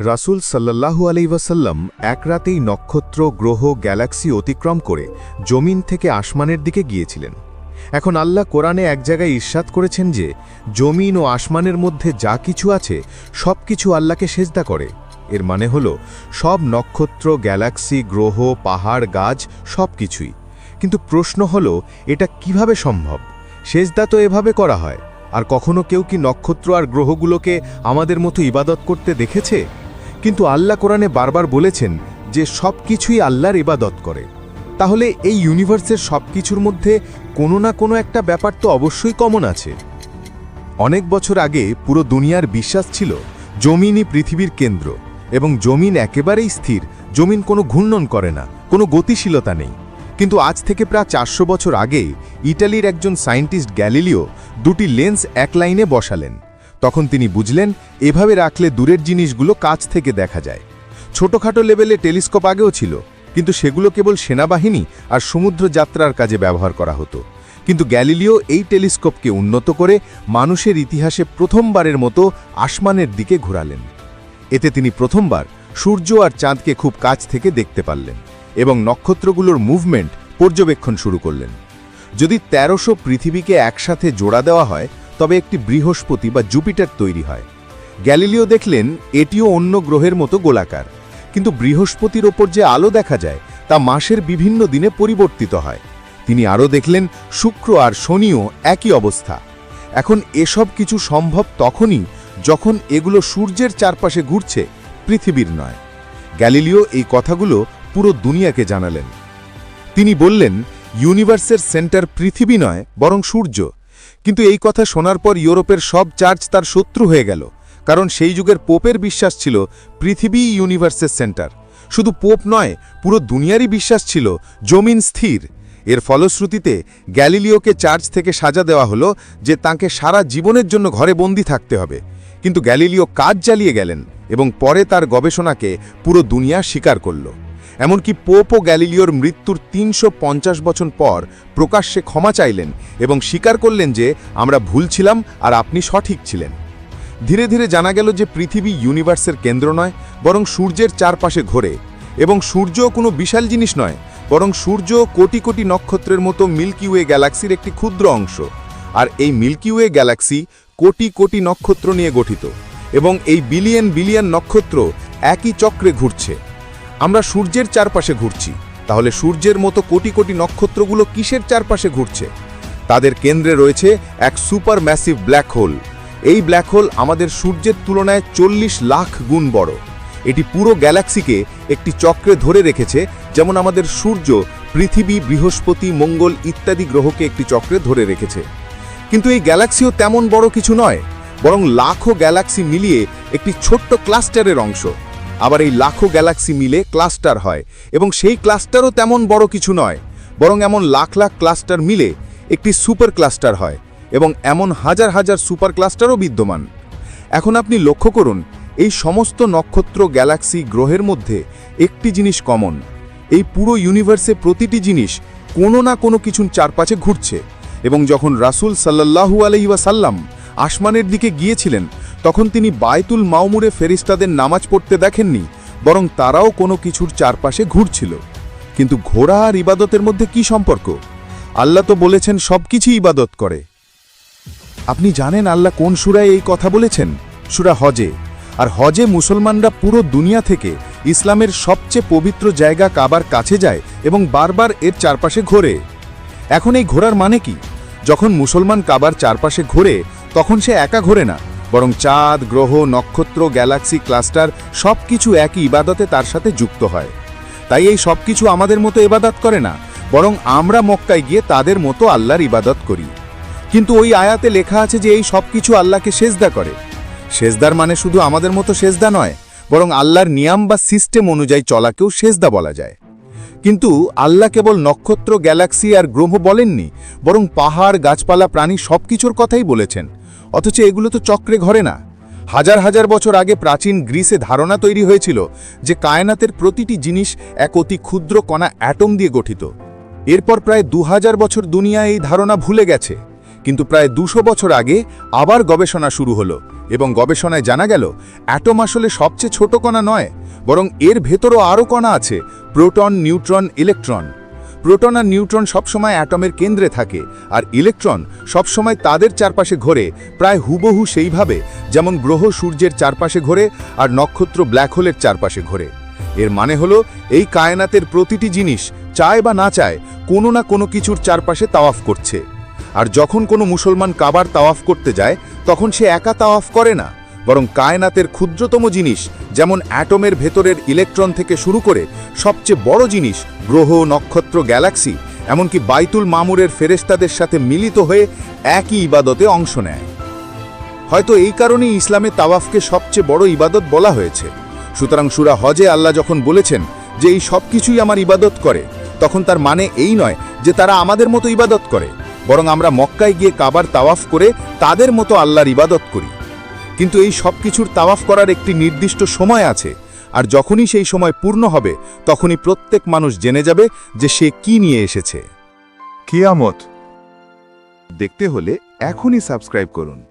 রাসূল সাল্লাল্লাহু আলাই ওয়াসাল্লাম এক রাতেই নক্ষত্র, গ্রহ, গ্যালাক্সি অতিক্রম করে জমিন থেকে আসমানের দিকে গিয়েছিলেন। এখন আল্লাহ কোরআনে এক জায়গায় ঈর্ষাদ করেছেন যে, জমিন ও আসমানের মধ্যে যা কিছু আছে সব কিছু আল্লাহকে সেজদা করে। এর মানে হল, সব নক্ষত্র, গ্যালাক্সি, গ্রহ, পাহাড়, গাছ সব কিছুই কিন্তু প্রশ্ন হল, এটা কীভাবে সম্ভব? সেজদা তো এভাবে করা হয়। আর কখনো কেউ কি নক্ষত্র আর গ্রহগুলোকে আমাদের মতো ইবাদত করতে দেখেছে? কিন্তু আল্লাহ কোরআনে বারবার বলেছেন যে সব কিছুই আল্লাহর ইবাদত করে। তাহলে এই ইউনিভার্সের সব কিছুর মধ্যে কোনো না কোনো একটা ব্যাপার তো অবশ্যই কমন আছে। অনেক বছর আগে পুরো দুনিয়ার বিশ্বাস ছিল জমিনই পৃথিবীর কেন্দ্র এবং জমিন একেবারেই স্থির, জমিন কোনো ঘূর্ণন করে না, কোনো গতিশীলতা নেই। কিন্তু আজ থেকে প্রায় চারশো বছর আগে ইটালির একজন সায়েন্টিস্ট গ্যালিলিও দুটি লেন্স এক লাইনে বসালেন। তখন তিনি বুঝলেন, এভাবে রাখলে দূরের জিনিসগুলো কাছ থেকে দেখা যায়। ছোটখাটো লেভেলে টেলিস্কোপ আগেও ছিল, কিন্তু সেগুলো কেবল সেনাবাহিনী আর সমুদ্র যাত্রার কাজে ব্যবহার করা হতো। কিন্তু গ্যালিলিও এই টেলিস্কোপকে উন্নত করে মানুষের ইতিহাসে প্রথমবারের মতো আসমানের দিকে ঘোরালেন। এতে তিনি প্রথমবার সূর্য আর চাঁদকে খুব কাছ থেকে দেখতে পারলেন এবং নক্ষত্রগুলোর মুভমেন্ট পর্যবেক্ষণ শুরু করলেন। যদি তেরোশো পৃথিবীকে একসাথে জোড়া দেওয়া হয় তবে একটি বৃহস্পতি বা জুপিটার তৈরি হয়। গ্যালিলিও দেখলেন, এটিও অন্য গ্রহের মতো গোলাকার। কিন্তু বৃহস্পতির ওপর যে আলো দেখা যায়, তা মাসের বিভিন্ন দিনে পরিবর্তিত হয়। তিনি আরও দেখলেন, শুক্র আর শনিও একই অবস্থা। এখন এসব কিছু সম্ভব তখনই যখন এগুলো সূর্যের চারপাশে ঘুরছে, পৃথিবীর নয়। গ্যালিলিও এই কথাগুলো পুরো দুনিয়াকে জানালেন। তিনি বললেন, ইউনিভার্সের সেন্টার পৃথিবী নয়, বরং সূর্য। কিন্তু এই কথা শোনার পর ইউরোপের সব চার্চ তার শত্রু হয়ে গেল, কারণ সেই যুগের পোপের বিশ্বাস ছিল পৃথিবী ইউনিভার্সের সেন্টার। শুধু পোপ নয়, পুরো দুনিয়ারই বিশ্বাস ছিল জমিন স্থির। এর ফলশ্রুতিতে গ্যালিলিওকে চার্চ থেকে সাজা দেওয়া হলো যে তাকে সারা জীবনের জন্য ঘরে বন্দি থাকতে হবে। কিন্তু গ্যালিলিও কাজ চালিয়ে গেলেন এবং পরে তার গবেষণাকে পুরো দুনিয়া স্বীকার করল। এমনকি পোপ ও গ্যালিলিওর মৃত্যুর তিনশো পঞ্চাশ বছর পর প্রকাশ্যে ক্ষমা চাইলেন এবং স্বীকার করলেন যে আমরা ভুল ছিলাম আর আপনি সঠিক ছিলেন। ধীরে ধীরে জানা গেল যে পৃথিবী ইউনিভার্সের কেন্দ্র নয়, বরং সূর্যের চারপাশে ঘোরে এবং সূর্য কোনো বিশাল জিনিস নয়, বরং সূর্য কোটি কোটি নক্ষত্রের মতো মিল্কি ওয়ে গ্যালাক্সির একটি ক্ষুদ্র অংশ। আর এই milky way Galaxy crore crore নক্ষত্র নিয়ে গঠিত এবং এই বিলিয়ন বিলিয়ন নক্ষত্র একই চক্রে ঘুরছে। আমরা সূর্যের চারপাশে ঘুরছি। তাহলে সূর্যের মতো কোটি কোটি নক্ষত্রগুলো কিসের চারপাশে ঘুরছে? তাদের কেন্দ্রে রয়েছে এক সুপার ম্যাসিভ ব্ল্যাক হোল। এই ব্ল্যাক হোল আমাদের সূর্যের তুলনায় চল্লিশ লাখ গুণ বড়। এটি পুরো গ্যালাক্সিকে একটি চক্রে ধরে রেখেছে, যেমন আমাদের সূর্য পৃথিবী, বৃহস্পতি, মঙ্গল ইত্যাদি গ্রহকে একটি চক্রে ধরে রেখেছে। কিন্তু এই গ্যালাক্সিও তেমন বড় কিছু নয়, বরং লাখো গ্যালাক্সি মিলিয়ে একটি ছোট্ট ক্লাস্টারের অংশ। আবার এই লাখো গ্যালাক্সি মিলে ক্লাস্টার হয়। এবং সেই ক্লাস্টারও তেমন বড় কিছু নয়, বরং এমন লাখ লাখ ক্লাস্টার মিলে একটি সুপার ক্লাস্টার হয় এবং এমন হাজার হাজার সুপার ক্লাস্টারও বিদ্যমান। এখন আপনি লক্ষ্য করুন, এই সমস্ত নক্ষত্র গ্যালাক্সি গ্রহের মধ্যে একটি জিনিস কমন। এই পুরো ইউনিভার্সে প্রতিটি জিনিস কোনো না কোনো কিছুর চারপাশে ঘুরছে এবং যখন রাসূল সাল্লাহু আলহিবাসাল্লাম আসমানের দিকে গিয়েছিলেন তখন তিনি বায়তুল মাউমুরে ফেরিস্তাদের নামাজ পড়তে দেখেননি, বরং তারাও কোনো কিছুর চারপাশে ঘুরছিল। কিন্তু ঘোড়া আর ইবাদতের মধ্যে কি সম্পর্ক? আল্লাহ তো বলেছেন সব কিছুই ইবাদত করে। আপনি জানেন আল্লাহ কোন সুরায় এই কথা বলেছেন? সুরা হজে। আর হজে মুসলমানরা পুরো দুনিয়া থেকে ইসলামের সবচেয়ে পবিত্র জায়গা কাবার কাছে যায় এবং বারবার এর চারপাশে ঘোরে। এখন এই ঘোরার মানে কি? যখন মুসলমান কাবার চারপাশে ঘোরে, তখন সে একা ঘোরে না। বরং চাঁদ, গ্রহ, নক্ষত্র, গ্যালাক্সি, ক্লাস্টার সব কিছু একই ইবাদতে তার সাথে যুক্ত হয়। তাই এই সব কিছু আমাদের মতো ইবাদত করে না, বরং আমরা মক্কায় গিয়ে তাদের মতো আল্লাহর ইবাদত করি। কিন্তু ওই আয়াতে লেখা আছে যে এই সব কিছু আল্লাহকে সেজদা করে। সেজদার মানে শুধু আমাদের মতো সেজদা নয়, বরং আল্লাহর নিয়াম বা সিস্টেম অনুযায়ী চলাকেও সেজদা বলা যায়। কিন্তু আল্লাহ কেবল নক্ষত্র, গ্যালাক্সি আর গ্রহ বলেননি, বরং পাহাড়, গাছপালা, প্রাণী সব কিছুর কথাই বলেছেন। অথচ এগুলো তো চক্রে ঘরে না। হাজার হাজার বছর আগে প্রাচীন গ্রিসে ধারণা তৈরি হয়েছিল যে কায়নাতের প্রতিটি জিনিস এক অতি ক্ষুদ্র কণা অ্যাটম দিয়ে গঠিত। এরপর প্রায় দু হাজার বছর দুনিয়া এই ধারণা ভুলে গেছে। কিন্তু প্রায় দুশো বছর আগে আবার গবেষণা শুরু হলো এবং গবেষণায় জানা গেল, অ্যাটম আসলে সবচেয়ে ছোট কণা নয়, বরং এর ভেতরও আরও কণা আছে, প্রোটন, নিউট্রন, ইলেকট্রন। প্রোটন আর নিউট্রন সবসময় অ্যাটমের কেন্দ্রে থাকে, আর ইলেকট্রন সবসময় তাদের চারপাশে ঘোরে, প্রায় হুবহু সেইভাবে, যেমন গ্রহ সূর্যের চারপাশে ঘোরে আর নক্ষত্র ব্ল্যাক হোলের চারপাশে ঘোরে। এর মানে হলো, এই কায়নাতের প্রতিটি জিনিস, চায় বা না চায়, কোনো না কোনো কিছুর চারপাশে তাওয়াফ করছে। আর যখন কোনো মুসলমান কাবার তাওয়াফ করতে যায়, তখন সে একা তাওয়াফ করে না। বরং কায়নাতের ক্ষুদ্রতম জিনিস, যেমন অ্যাটমের ভেতরের ইলেকট্রন থেকে শুরু করে সবচেয়ে বড় জিনিস, গ্রহ, নক্ষত্র, গ্যালাক্সি, এমনকি বাইতুল মামুরের ফেরেস্তাদের সাথে মিলিত হয়ে একই ইবাদতে অংশ নেয়। হয়তো এই কারণেই ইসলামে তাওয়াফকে সবচেয়ে বড় ইবাদত বলা হয়েছে। সুতরাং সুরা হজে আল্লাহ যখন বলেছেন যে এই সব কিছুই আমার ইবাদত করে, তখন তার মানে এই নয় যে তারা আমাদের মতো ইবাদত করে, বরং আমরা মক্কায় গিয়ে কাবার তাওয়াফ করে তাদের মতো আল্লাহর ইবাদত করি। কিন্তু এই সব কিছুর তাওয়াফ করার একটি নির্দিষ্ট সময় আছে, আর যখনই সেই সময় পূর্ণ হবে, তখনই প্রত্যেক মানুষ জেনে যাবে যে সে কি নিয়ে এসেছে। কিয়ামত। দেখতে হলে এখনই সাবস্ক্রাইব করুন।